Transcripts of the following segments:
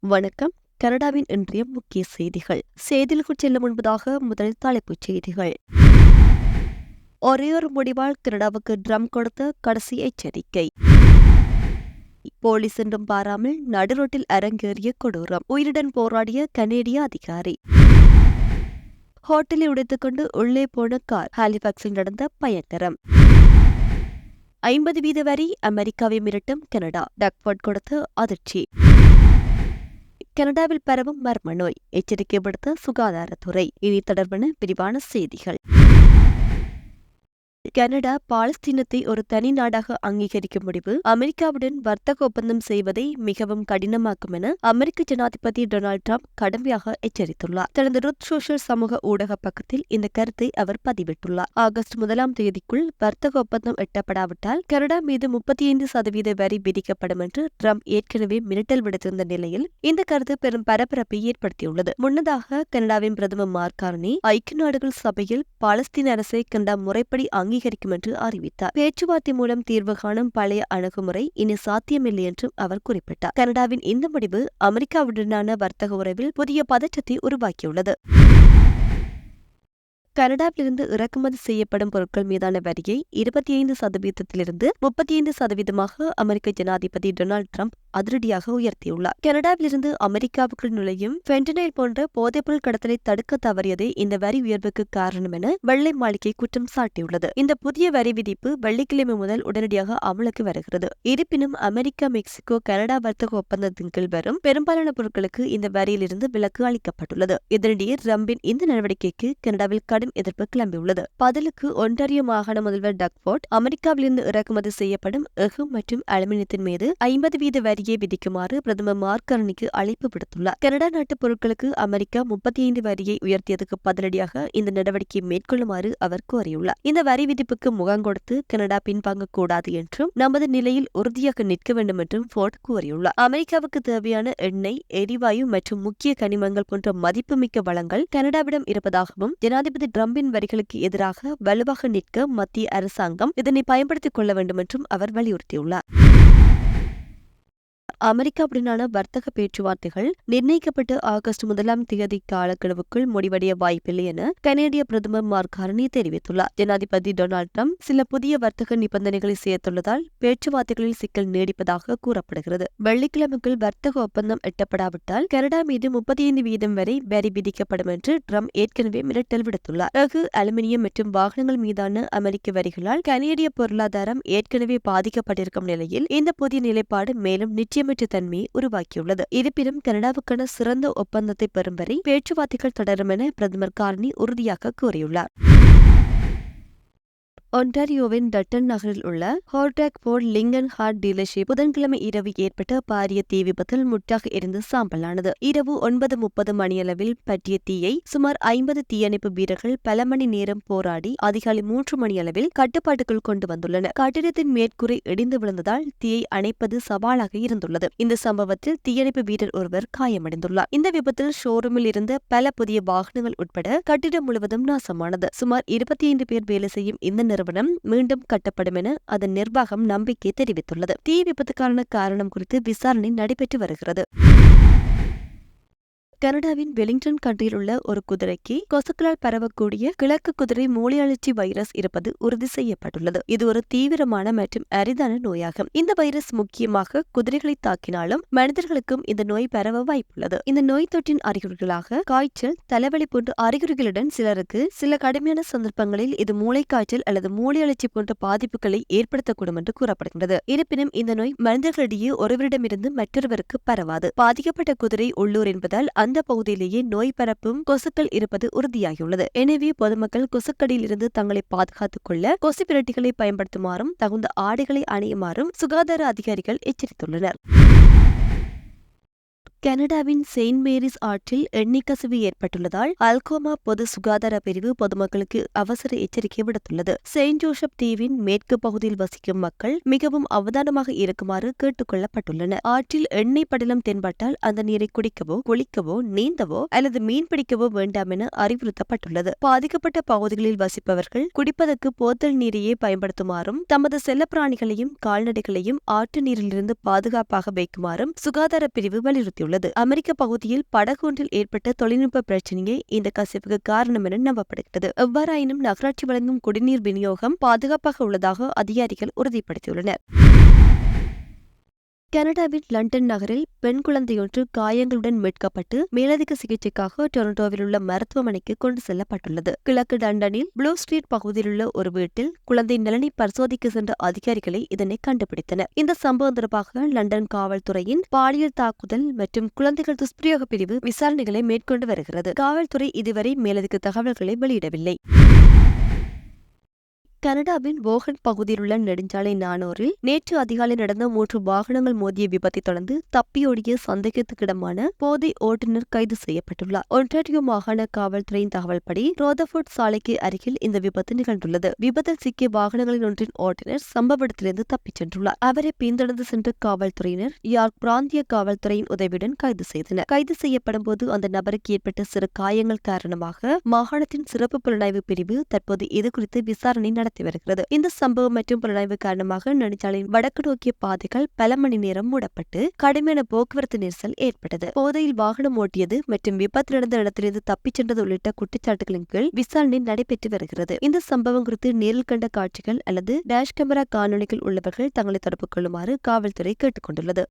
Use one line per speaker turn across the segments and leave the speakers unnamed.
வணக்கம். கனடாவின் இன்றைய முக்கிய செய்திகள். செய்திகளுக்குச் செல்லும் முன்பதாக முதலில் தலைப்புச் செய்திகள். ஒரே ஒரு முடிவால் கனடாவுக்கு ட்ரம் கொடுத்த கடைசி எச்சரிக்கை. போலீஸ் என்றும் பாராமல் நடுரோட்டில் அரங்கேறிய கொடூரம். உயிருடன் போராடிய கனேடிய அதிகாரி. ஹோட்டலை உடைத்துக்கொண்டு உள்ளே போன கார் ஹாலிபாக்ஸில் நடந்த பயங்கரம். ஐம்பது வீத வரி அமெரிக்காவை மிரட்டும் கனடா. டக்வர்ட் கொடுத்த அதிர்ச்சி. கனடாவில் பரவும் மர்ம நோய் எச்சரிக்கை விடுத்த சுகாதாரத்துறை. இனி தொடர்பான விரிவான செய்திகள். கனடா பாலஸ்தீனத்தை ஒரு தனி நாடாக அங்கீகரிக்கும் முடிவு அமெரிக்காவுடன் வர்த்தக ஒப்பந்தம் செய்வதை மிகவும் கடினமாக்கும் என அமெரிக்க ஜனாதிபதி டொனால்டு டிரம்ப் கடுமையாக எச்சரித்துள்ளார். தனது ருத் சோஷியல் சமூக ஊடக பக்கத்தில் இந்த கருத்தை அவர் பதிவிட்டுள்ளார். ஆகஸ்ட் முதலாம் தேதிக்குள் வர்த்தக ஒப்பந்தம் எட்டப்படாவிட்டால் கனடா மீது முப்பத்தி ஐந்து சதவீத வரி விதிக்கப்படும் என்று டிரம்ப் ஏற்கனவே மிரட்டல் விடுத்திருந்த நிலையில் இந்த கருத்து பெரும் பரபரப்பை ஏற்படுத்தியுள்ளது. முன்னதாக கனடாவின் பிரதமர் மார்கார்னி ஐக்கிய நாடுகள் சபையில் பாலஸ்தீன அரசை கனடா முறைப்படி அங்கீகரிக்கும் என்று அறிவித்தார். பேச்சுவார்த்தை மூலம் தீர்வு காணும் பழைய அணுகுமுறை இனி சாத்தியமில்லை என்றும் அவர் குறிப்பிட்டார். கனடாவின் இந்த முடிவு அமெரிக்காவுடனான வர்த்தக உறவில் புதிய பதற்றத்தை உருவாக்கியுள்ளது. கனடாவிலிருந்து இறக்குமதி செய்யப்படும் பொருட்கள் மீதான வரியை இருபத்தி ஐந்து சதவீதத்திலிருந்து முப்பத்தி ஐந்து சதவீதமாக அமெரிக்க ஜனாதிபதி டொனால்டு டிரம்ப் அதிரடியாக உயர்த்தியுள்ளார். கனடாவிலிருந்து அமெரிக்காவுக்குள் நுழையும் பென்டனைல் போன்ற போதைப்பொருள் கடத்தலை தடுக்க தவறியதே இந்த வரி உயர்வுக்கு காரணம் என வெள்ளை மாளிகை குற்றம் சாட்டியுள்ளது. இந்த புதிய வரி விதிப்பு வெள்ளிக்கிழமை முதல் உடனடியாக அமலுக்கு வருகிறது. இருப்பினும் அமெரிக்கா மெக்சிகோ கனடா வர்த்தக ஒப்பந்தத்தின் கீழ் வரும் பெரும்பாலான பொருட்களுக்கு இந்த வரியிலிருந்து விலக்கு அளிக்கப்பட்டுள்ளது. இதனிடையே ரம்பின் இந்த நடவடிக்கைக்கு கனடாவில் கடும் எதிர்ப்பு கிளம்பியுள்ளது. பதிலுக்கு ஒன்டாரியோ மாகாண முதல்வர் டக்ஃபோர்ட் அமெரிக்காவிலிருந்து இறக்குமதி செய்யப்படும் எஃகு மற்றும் அலுமினியத்தின் மீது ஐம்பது வீத வரி வரியை விதிக்குமாறு பிரதமர் மார்கர்னிக்கு அழைப்பு விடுத்துள்ளார். கனடா நாட்டு பொருட்களுக்கு அமெரிக்கா முப்பத்தி ஐந்து வரியை உயர்த்தியதுக்கு பதிலடியாக இந்த நடவடிக்கை மேற்கொள்ளுமாறு அவர் கோரியுள்ளார். இந்த வரி விதிப்புக்கு முகம் கொடுத்து கனடா பின்வாங்கக்கூடாது என்றும் நமது நிலையில் உறுதியாக நிற்க வேண்டும் என்றும் ஃபோர்ட் கூறியுள்ளார். அமெரிக்காவுக்கு தேவையான எண்ணெய் எரிவாயு மற்றும் முக்கிய கனிமங்கள் போன்ற மதிப்புமிக்க வளங்கள் கனடாவிடம் இருப்பதாகவும் ஜனாதிபதி ட்ரம்பின் வரிகளுக்கு எதிராக வலுவாக நிற்க மத்திய அரசாங்கம் இதனை பயன்படுத்திக் கொள்ள வேண்டும் என்றும் அவர் வலியுறுத்தியுள்ளார். அமெரிக்காவுடனான வர்த்தக பேச்சுவார்த்தைகள் நிர்ணயிக்கப்பட்ட ஆகஸ்ட் முதலாம் தேதி காலக்கெடுவுக்குள் முடிவடைய வாய்ப்பில்லை என கனேடிய பிரதமர் மார்க் ஹர்னி தெரிவித்துள்ளார். ஜனாதிபதி டொனால்டு ட்ரம்ப் சில புதிய வர்த்தக நிபந்தனைகளை சேர்த்துள்ளதால் பேச்சுவார்த்தைகளில் சிக்கல் நீடிப்பதாக கூறப்படுகிறது. வெள்ளிக்கிழமைக்குள் வர்த்தக ஒப்பந்தம் எட்டப்படாவிட்டால் கனடா மீது முப்பத்தி ஐந்து வீதம் வரை வரி விதிக்கப்படும் என்று ட்ரம்ப் ஏற்கனவே மிரட்டல் விடுத்துள்ளார். எஃகு அலுமினியம் மற்றும் வாகனங்கள் மீதான அமெரிக்க வரிகளால் கனேடிய பொருளாதாரம் ஏற்கனவே பாதிக்கப்பட்டிருக்கும் நிலையில் இந்த புதிய நிலைப்பாடு மேலும் நிச்சயம் திட்டமிட்ட தன்மையை உருவாக்கியுள்ளது. இருப்பினும் கனடாவுக்கான சிறந்த ஒப்பந்தத்தை பெறும் வரை பேச்சுவார்த்தைகள் தொடரும் என பிரதமர் கார்னி உறுதியாக கூறியுள்ளார். ஒன்டாரியோவின் டட்டன் நகரில் உள்ள ஹோர்டாக் போர்ட் லிங்கன் ஹார்ட் டீலர்ஷிப் புதன்கிழமை இரவு ஏற்பட்ட பாரிய தீ விபத்தில் முற்றாக இருந்து சாம்பலானது. இரவு ஒன்பது முப்பது மணியளவில் பற்றிய தீயை சுமார் ஐம்பது தீயணைப்பு வீரர்கள் பல மணி நேரம் போராடி அதிகாலை மூன்று மணியளவில் கட்டுப்பாட்டுக்குள் கொண்டு வந்துள்ளனர். கட்டிடத்தின் மேற்கூரை இடிந்து விழுந்ததால் தீயை அணைப்பது சவாலாக இருந்துள்ளது. இந்த சம்பவத்தில் தீயணைப்பு வீரர் ஒருவர் காயமடைந்துள்ளார். இந்த விபத்தில் ஷோரூமில் இருந்த பல புதிய வாகனங்கள் உட்பட கட்டிடம் முழுவதும் நாசமானது. சுமார் இருபத்தி ஐந்து பேர் வேலை செய்யும் இந்த நிறுவனம் மீண்டும் கட்டப்படும் என அதன் நிர்வாகம் நம்பிக்கை தெரிவித்துள்ளது. தீ விபத்துக்கான காரணம் குறித்து விசாரணை நடைபெற்று வருகிறது. கனடாவின் வெலிங்டன் கண்ட்ரியிலுள்ள உள்ள ஒரு குதிரைக்கு கொசுக்களால் பரவக்கூடிய கிழக்கு குதிரை மூளையழற்சி வைரஸ் இருப்பது உறுதி செய்யப்பட்டுள்ளது. இது ஒரு தீவிரமான மற்றும் அரிதான நோயாகும். இந்த வைரஸ் முக்கியமாக குதிரைகளை தாக்கினாலும் மனிதர்களுக்கும் இந்த நோய் பரவ வாய்ப்புள்ளது. இந்த நோய் தொற்றின் அறிகுறிகளாக காய்ச்சல் தலைவலி போன்ற அறிகுறிகளுடன் சிலருக்கு சில கடுமையான சந்தர்ப்பங்களில் இது மூளை காய்ச்சல் அல்லது மூளையழற்சி போன்ற பாதிப்புகளை ஏற்படுத்தக்கூடும் என்று கூறப்படுகின்றது. இருப்பினும் இந்த நோய் மனிதர்களிடையே ஒருவரிடமிருந்து மற்றொருவருக்கு பரவாது. பாதிக்கப்பட்ட குதிரை உள்ளூர் என்பதால் அந்த பகுதியிலேயே நோய் பரப்பும் கொசுக்கள் இருப்பது உறுதியாகியுள்ளது. எனவே பொதுமக்கள் கொசுக்கடியில் இருந்து தங்களை பாதுகாத்துக் கொள்ள கொசு பிரட்டிகளை பயன்படுத்துமாறும் தகுந்த ஆடைகளை அணியுமாறும் சுகாதார அதிகாரிகள் எச்சரித்துள்ளனர். கனடாவின் செயின்ட் மேரிஸ் ஆற்றில் எண்ணெய் கசிவு ஏற்பட்டுள்ளதால் அல்கோமா பொது சுகாதார பிரிவு பொதுமக்களுக்கு அவசர எச்சரிக்கை விடுத்துள்ளது. செயின்ட் ஜோசப் தீவின் மேற்கு பகுதியில் வசிக்கும் மக்கள் மிகவும் அவதானமாக இருக்குமாறு கேட்டுக் கொள்ளப்பட்டுள்ளனர். ஆற்றில் எண்ணெய் படலம் தென்பட்டால் அந்த நீரை குடிக்கவோ குளிக்கவோ நீந்தவோ அல்லது மீன் பிடிக்கவோ வேண்டாம் என அறிவுறுத்தப்பட்டுள்ளது. பாதிக்கப்பட்ட பகுதிகளில் வசிப்பவர்கள் குடிப்பதற்கு போத்தல் நீரையே பயன்படுத்துமாறும் தமது செல்லப்பிராணிகளையும் கால்நடைகளையும் ஆற்று நீரிலிருந்து பாதுகாப்பாக வைக்குமாறும் சுகாதார பிரிவு வலியுறுத்தியுள்ளது. தெரிவித்துள்ளது அமெரிக்க பகுதியில் படகு ஒன்றில் ஏற்பட்ட தொழில்நுட்ப பிரச்சனையே இந்த கசிவுக்கு காரணம் என நம்பப்படுகிறது. எவ்வாறாயினும் நகராட்சி வழங்கும் குடிநீர் விநியோகம் பாதுகாப்பாக உள்ளதாக அதிகாரிகள் உறுதிப்படுத்தியுள்ளனர். கனடாவின் லண்டன் நகரில் பெண் குழந்தையொன்று காயங்களுடன் மீட்கப்பட்டு மேலதிக சிகிச்சைக்காக டொரண்டோவில் உள்ள மருத்துவமனைக்கு கொண்டு செல்லப்பட்டுள்ளது. கிழக்கு லண்டனில் ப்ளூ ஸ்ட்ரீட் பகுதியில் உள்ள ஒரு வீட்டில் குழந்தை நலனை பரிசோதிக்க சென்ற அதிகாரிகளை இதனை கண்டுபிடித்தனர். இந்த சம்பவம் தொடர்பாக லண்டன் காவல்துறையின் பாலியல் தாக்குதல் மற்றும் குழந்தைகள் துஷ்பிரயோக பிரிவு விசாரணைகளை மேற்கொண்டு வருகிறது. காவல்துறை இதுவரை மேலதிக தகவல்களை வெளியிடவில்லை. கனடாவின் வோகன் பகுதியில் உள்ள நெடுஞ்சாலை நானூரில் நேற்று அதிகாலை நடந்த மூன்று வாகனங்கள் மோதிய விபத்தை தொடர்ந்து தப்பியோடிய சந்தேகத்துக்கிடமான போதை ஓட்டுநர் கைது செய்யப்பட்டுள்ளார். ஒன்டாரியோ மாகாண காவல்துறையின் தகவல்படி ரோதபோர்ட் சாலைக்கு அருகில் இந்த விபத்து நிகழ்ந்துள்ளது. விபத்தில் சிக்கிய வாகனங்களில் ஒன்றின் ஓட்டுநர் சம்பவ இடத்திலிருந்து தப்பிச் சென்றுள்ளார். அவரை பின்தொடர்ந்து சென்ற காவல்துறையினர் யார்க் பிராந்திய காவல்துறையின் உதவியுடன் கைது செய்தனர். கைது செய்யப்படும் போது அந்த நபருக்கு ஏற்பட்ட சிறு காயங்கள் காரணமாக மாகாணத்தின் சிறப்பு புலனாய்வு பிரிவு தற்போது இதுகுறித்து விசாரணை நடத்தி வருகிறது. இந்த சம்பவம் மற்றும் புலனாய்வு காரணமாக நெடுஞ்சாலையின் வடக்கு நோக்கிய பாதைகள் பல மணி நேரம் மூடப்பட்டு கடுமையான போக்குவரத்து நெரிசல் ஏற்பட்டது. போதையில் வாகனம் ஓட்டியது மற்றும் விபத்து நடந்த இடத்திலிருந்து தப்பிச் சென்றது உள்ளிட்ட குற்றச்சாட்டுகளின் கீழ் விசாரணை நடைபெற்று வருகிறது. இந்த சம்பவம் குறித்து நேரில் கண்ட காட்சிகள் அல்லது டேஷ் கேமரா காணொலிகள் உள்ளவர்கள் தங்களை தொடர்பு கொள்ளுமாறு காவல்துறை கேட்டுக் கொண்டுள்ளது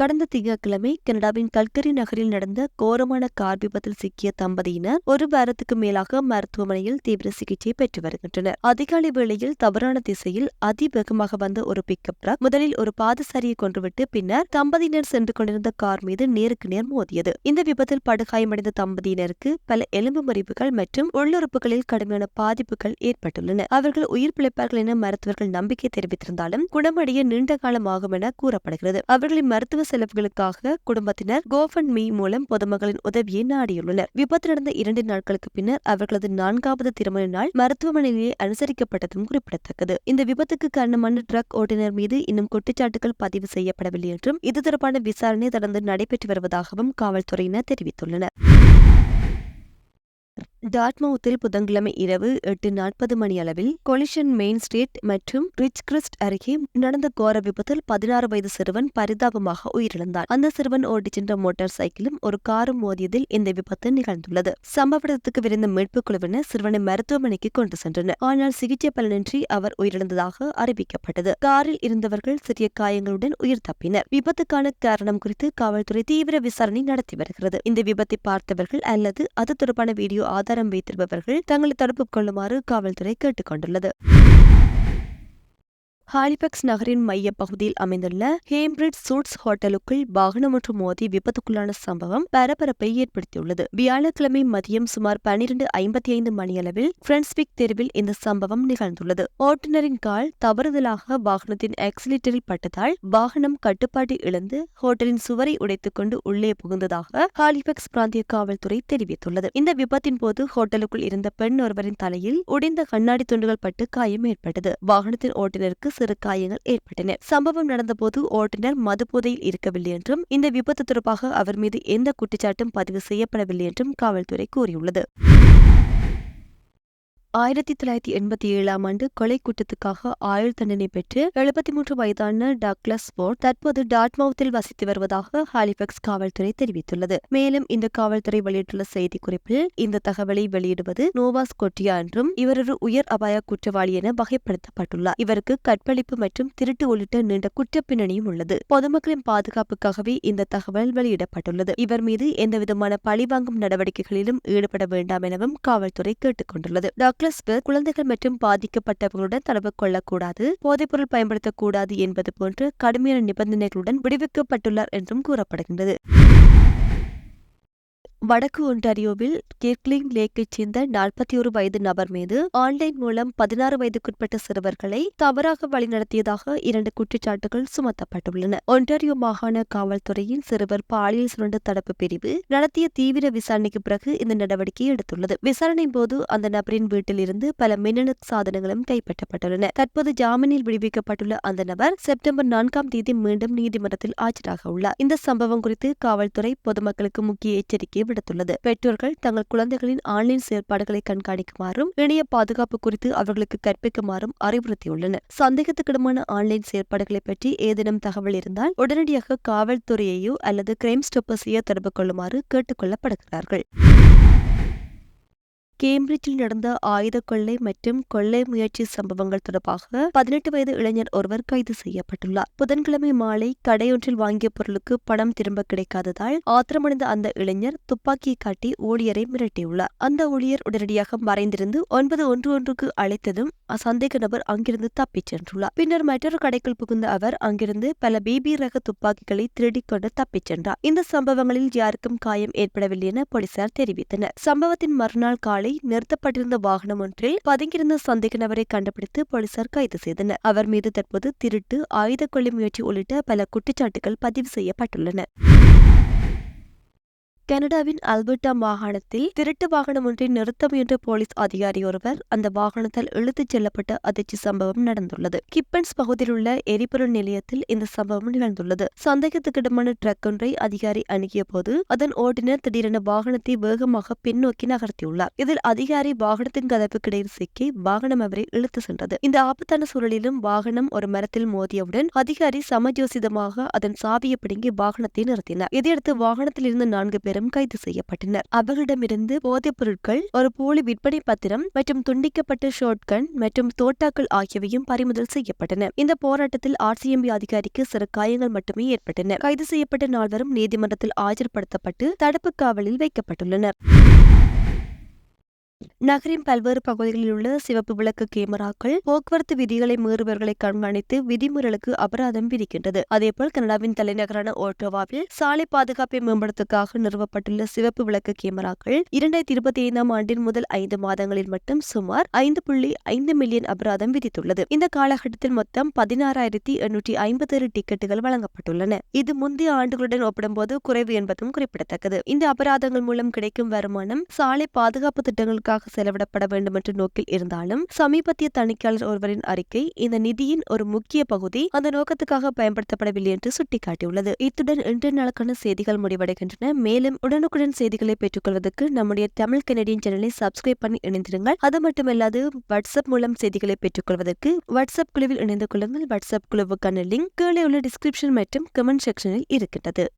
கடந்த திங்கட்கிழமை கனடாவின் கல்கரி நகரில் நடந்த கோரமான கார் விபத்தில் சிக்கிய தம்பதியினர் ஒரு வாரத்துக்கு மேலாக மருத்துவமனையில் தீவிர சிகிச்சை பெற்று வருகின்றனர். அதிகாலை வேளையில் தவறான திசையில் அதிவேகமாக வந்த ஒரு பிக்கப் ட்ரக் முதலில் ஒரு பாதசாரியை கொன்றுவிட்டு பின்னர் தம்பதியினர் சென்று கொண்டிருந்த கார் மீது நேருக்கு நேர் மோதியது. இந்த விபத்தில் படுகாயமடைந்த தம்பதியினருக்கு பல எலும்பு முறிவுகள் மற்றும் உள்ளுறுப்புகளில் கடுமையான பாதிப்புகள் ஏற்பட்டுள்ளன. அவர்கள் உயிர் பிழைப்பார்கள் என மருத்துவர்கள் நம்பிக்கை தெரிவித்திருந்தாலும் குணமடைய நீண்ட காலம் ஆகும் என கூறப்படுகிறது. அவர்களின் மருத்துவ செலவுகளுக்காக குடும்பத்தினர் கோஃபன் மீ மூலம் பொதுமக்களின் உதவியை நாடியுள்ளனர். விபத்து நடந்த இரண்டு நாட்களுக்கு பின்னர் அவர்களது நான்காவது திருமண நாள் மருத்துவமனையிலேயே அனுசரிக்கப்பட்டதும் குறிப்பிடத்தக்கது. இந்த விபத்துக்கு காரணமான ட்ரக் ஓட்டுநர் மீது இன்னும் குற்றச்சாட்டுகள் பதிவு செய்யப்படவில்லை என்றும் இது தொடர்பான விசாரணை தொடர்ந்து நடைபெற்று வருவதாகவும் காவல்துறையினர் தெரிவித்துள்ளனர். டாட்மவுத்தில் புதன்கிழமை இரவு எட்டு நாற்பது மணி அளவில் கொலிஷன் மெயின் ஸ்ட்ரீட் மற்றும் ரிச் கிறிஸ்ட் அருகே நடந்த கோர விபத்தில் பதினாறு வயது சிறுவன் பரிதாபமாக உயிரிழந்தார். அந்த சிறுவன் ஓட்டிச் சென்ற மோட்டார் சைக்கிளும் ஒரு காரும் மோதியதில் இந்த விபத்து நிகழ்ந்துள்ளது. சம்பவ இடத்துக்கு விரைந்த மீட்புக் குழுவினர் சிறுவனை மருத்துவமனைக்கு கொண்டு சென்றனர். ஆனால் சிகிச்சை பலனின்றி அவர் உயிரிழந்ததாக அறிவிக்கப்பட்டது. காரில் இருந்தவர்கள் சிறிய காயங்களுடன் உயிர் தப்பினர். விபத்துக்கான காரணம் குறித்து காவல்துறை தீவிர விசாரணை நடத்தி வருகிறது. இந்த விபத்தை பார்த்தவர்கள் அல்லது அது தொடர்பான வீடியோ கரம் வைத்திருப்பவர்கள் தங்களை தடுப்புக் கொள்ளுமாறு காவல்துறை கேட்டுக் கொண்டுள்ளது ஹாலிபெக்ஸ் நகரின் மைய பகுதியில் அமைந்துள்ள ஹேம்பிரிட் சூட்ஸ் ஹோட்டலுக்குள் வாகனம் ஒன்று மோதி விபத்துக்குள்ளான சம்பவம் பரபரப்பை ஏற்படுத்தியுள்ளது. வியாழக்கிழமை மதியம் சுமார் பனிரெண்டு ஐம்பத்தி ஐந்து மணியளவில் பிரென்ஸ்விக் தெருவில் இந்த சம்பவம் நிகழ்ந்துள்ளது. ஓட்டுநரின் கால் தவறுதலாக வாகனத்தின் ஆக்சிலேட்டரில் பட்டதால் வாகனம் கட்டுப்பாட்டை இழந்து ஹோட்டலின் சுவரை உடைத்துக்கொண்டு உள்ளே புகுந்ததாக ஹாலிபெக்ஸ் பிராந்திய காவல்துறை தெரிவித்துள்ளது. இந்த விபத்தின் போது ஹோட்டலுக்குள் இருந்த பெண் ஒருவரின் தலையில் உடைந்த கண்ணாடி துண்டுகள் பட்டு காயம் ஏற்பட்டது. வாகனத்தின் ஓட்டுநருக்கு சிறு காயங்கள் ஏற்பட்டன. சம்பவம் நடந்தபோது ஓட்டுநர் மதுபோதையில் இருக்கவில்லை என்றும் இந்த விபத்து தொடர்பாக அவர் மீது எந்த குற்றச்சாட்டும் பதிவு செய்யப்படவில்லை என்றும் காவல்துறை கூறியுள்ளது. ஆயிரத்தி தொள்ளாயிரத்தி எண்பத்தி ஏழாம் ஆண்டு கொலை குற்றத்துக்காக ஆயுள் தண்டனை பெற்று எழுபத்தி மூன்று வயதான டக்ளஸ் போர்ட் தற்போது டாட்மவுத்தில் வசித்து வருவதாக ஹாலிபெக்ஸ் காவல்துறை தெரிவித்துள்ளது. மேலும் இந்த காவல்துறை வெளியிட்டுள்ள செய்திக்குறிப்பில் இந்த தகவலை வெளியிடுவது நோவாஸ் கொட்டியா என்றும் இவர் ஒரு உயர் அபாய குற்றவாளி என வகைப்படுத்தப்பட்டுள்ளார். இவருக்கு கற்பழிப்பு மற்றும் திருட்டு உள்ளிட்ட நீண்ட குற்றப்பின்னணியும் உள்ளது. பொதுமக்களின் பாதுகாப்புக்காகவே இந்த தகவல் வெளியிடப்பட்டுள்ளது. இவர் மீது எந்தவிதமான பழிவாங்கும் நடவடிக்கைகளிலும் ஈடுபட வேண்டாம் எனவும் காவல்துறை கேட்டுக்கொண்டுள்ளது. டாக்டர் டக்ளஸ் குழந்தைகள் மற்றும் பாதிக்கப்பட்டவர்களுடன் தொடர்பு கொள்ளக்கூடாது போதைப்பொருள் பயன்படுத்தக்கூடாது என்பது போன்ற கடுமையான நிபந்தனைகளுடன் விடுவிக்கப்பட்டுள்ளார் என்றும் கூறப்படுகின்றது. வடக்கு ஒன்டாரியோவில் கிர்க்லிங் லேக்கைச் சேர்ந்த நாற்பத்தி ஒரு வயது நபர் மீது ஆன்லைன் மூலம் பதினாறு வயதுக்குட்பட்ட சிறுவர்களை தவறாக வழிநடத்தியதாக இரண்டு குற்றச்சாட்டுகள் சுமத்தப்பட்டுள்ளன. ஒன்டாரியோ மாகாண காவல்துறையின் சிறுவர் பாலியல் சுரண்டு தடுப்பு பிரிவு நடத்திய தீவிர விசாரணைக்கு பிறகு இந்த நடவடிக்கை எடுத்துள்ளது. விசாரணையின் போது அந்த நபரின் வீட்டில் இருந்து பல மின்னணு சாதனங்களும் கைப்பற்றப்பட்டுள்ளன. தற்போது ஜாமீனில் விடுவிக்கப்பட்டுள்ள அந்த நபர் செப்டம்பர் நான்காம் தேதி மீண்டும் நீதிமன்றத்தில் ஆஜராக உள்ளார். இந்த சம்பவம் குறித்து காவல்துறை பொதுமக்களுக்கு முக்கிய எச்சரிக்கை விடுத்துள்ளது பெற்றோர்கள் தங்கள் குழந்தைகளின் ஆன்லைன் செயற்பாடுகளை கண்காணிக்குமாறும் இணைய பாதுகாப்பு குறித்து அவர்களுக்கு கற்பிக்குமாறும் அறிவுறுத்தியுள்ளனர். சந்தேகத்துக்கிடமான ஆன்லைன் செயற்பாடுகளை பற்றி ஏதேனும் தகவல் இருந்தால் உடனடியாக காவல்துறையையோ அல்லது கிரைம் ஸ்டாப்பர்ஸையோ தொடர்பு கொள்ளுமாறு கேட்டுக் கொள்ளப்படுகிறார்கள் கேம்பிரிட்ஜில் நடந்த ஆயுத கொள்ளை மற்றும் கொள்ளை முயற்சி சம்பவங்கள் தொடர்பாக பதினெட்டு வயது இளைஞர் ஒருவர் கைது செய்யப்பட்டுள்ளார். புதன்கிழமை மாலை கடையொன்றில் வாங்கிய பொருளுக்கு பணம் திரும்ப கிடைக்காததால் ஆத்திரமடைந்த அந்த இளைஞர் துப்பாக்கியை காட்டி ஊழியரை மிரட்டியுள்ளார். அந்த ஊழியர் உடனடியாக மறைந்திருந்து ஒன்பது ஒன்று ஒன்றுக்கு அழைத்ததும் சந்தேக நபர் அங்கிருந்து தப்பிச் சென்றுள்ளார். பின்னர் மற்றொரு கடைக்குள் புகுந்த அவர் அங்கிருந்து பல பிபி ரக துப்பாக்கிகளை திருடிக்கொண்டு தப்பிச் சென்றார். இந்த சம்பவங்களில் யாருக்கும் காயம் ஏற்படவில்லை என போலீசார் தெரிவித்தனர். சம்பவத்தின் மறுநாள் காலை நிறுத்தப்பட்டிருந்த வாகனம் ஒன்றில் பதுங்கியிருந்த சந்தேக நபரை கண்டுபிடித்து போலீசார் கைது செய்தனர். அவர் மீது தற்போது திருட்டு ஆயுத கொள்ளை முயற்சி உள்ளிட்ட பல குற்றச்சாட்டுகள் பதிவு செய்யப்பட்டுள்ளன. கனடாவின் அல்பர்டா மாகாணத்தில் திருட்டு வாகனம் ஒன்றை நிறுத்த முயன்ற போலீஸ் அதிகாரி ஒருவர் அந்த வாகனத்தால் இழுத்துச் செல்லப்பட்ட அதிர்ச்சி சம்பவம் நடந்துள்ளது. கிப்பன்ஸ் பகுதியில் உள்ள எரிபொருள் நிலையத்தில் இந்த சம்பவம் நிகழ்ந்துள்ளது. சந்தேகத்துக்கிடமான ட்ரக் ஒன்றை அதிகாரி அணுகிய போது அதன் ஓட்டுநர் திடீரென வாகனத்தை வேகமாக பின்னோக்கி நகர்த்தியுள்ளார். இதில் அதிகாரி வாகனத்தின் கதப்புக்கிடையில் சிக்கி வாகனம் அவரை இழுத்து சென்றது. இந்த ஆபத்தான சூழலிலும் வாகனம் ஒரு மரத்தில் மோதியவுடன் அதிகாரி சமஜோசிதமாக அதன் சாவியை பிடுங்கி வாகனத்தை நிறுத்தினார். இதையடுத்து வாகனத்தில் இருந்த நான்கு பேரும் கைது செய்யப்பட்டனர். அவர்களிடமிருந்து போதைப் பொருட்கள் ஒரு போலி விற்பனை பத்திரம் மற்றும் துண்டிக்கப்பட்ட ஷோட்கன் மற்றும் தோட்டாக்கள் ஆகியவையும் பறிமுதல் செய்யப்பட்டன. இந்த போராட்டத்தில் ஆர்சிஎம்பி அதிகாரிக்கு சிறு காயங்கள் மட்டுமே ஏற்பட்டன. கைது செய்யப்பட்ட நால்வரும் நீதிமன்றத்தில் ஆஜர்படுத்தப்பட்டு தடுப்பு காவலில் வைக்கப்பட்டுள்ளனர். நகரின் பல்வேறு பகுதிகளில் உள்ள சிவப்பு விளக்கு கேமராக்கள் போக்குவரத்து விதிகளை மீறுபவர்களை கண்காணித்து விதிமுறைகளுக்கு அபராதம் விதிக்கின்றது. அதேபோல் கனடாவின் தலைநகரான ஓட்டோவாவில் சாலை பாதுகாப்பை மேம்படுத்துக்காக நிறுவப்பட்டுள்ள சிவப்பு விளக்கு கேமராக்கள் இரண்டாயிரத்தி இருபத்தி ஐந்தாம் ஆண்டின் முதல் ஐந்து மாதங்களில் மட்டும் சுமார் ஐந்து புள்ளி ஐந்து மில்லியன் அபராதம் விதித்துள்ளது. இந்த காலகட்டத்தில் மொத்தம் பதினாறாயிரத்தி எண்ணூற்றி ஐம்பத்தேழு டிக்கெட்டுகள் வழங்கப்பட்டுள்ளன. இது முந்தைய ஆண்டுகளுடன் ஒப்பிடும்போது குறைவு என்பதும் குறிப்பிடத்தக்கது. இந்த அபராதங்கள் மூலம் கிடைக்கும் வருமானம் சாலை பாதுகாப்பு திட்டங்களுக்காக செலவிடப்பட வேண்டும் என்ற நோக்கில் இருந்தாலும் சமீபத்திய தணிக்கையாளர் ஒருவரின் அறிக்கை இந்த நிதியின் ஒரு முக்கிய பகுதி. அந்த நோக்கத்துக்காக பயன்படுத்தப்படவில்லை என்று சுட்டிக்காட்டியுள்ளது. இத்துடன் இன்று நாளுக்கான செய்திகள் முடிவடைகின்றன. மேலும் உடனுக்குடன் செய்திகளை பெற்றுக்கொள்வதற்கு நம்முடைய தமிழ் கெனடியன் சேனலை சப்ஸ்கிரைப் பண்ணி இணைந்திருங்கள். அது மட்டுமல்லாது வாட்ஸ்அப் மூலம் செய்திகளை பெற்றுக்கொள்வதற்கு வாட்ஸ்அப் குழுவில் இணைந்து கொள்ளுங்கள். வாட்ஸ்அப் குழுவுக்கான லிங்க் கீழே உள்ள டிஸ்கிரிப்ஷன் மற்றும் கமெண்ட் செக்ஷனில் இருக்கின்றது.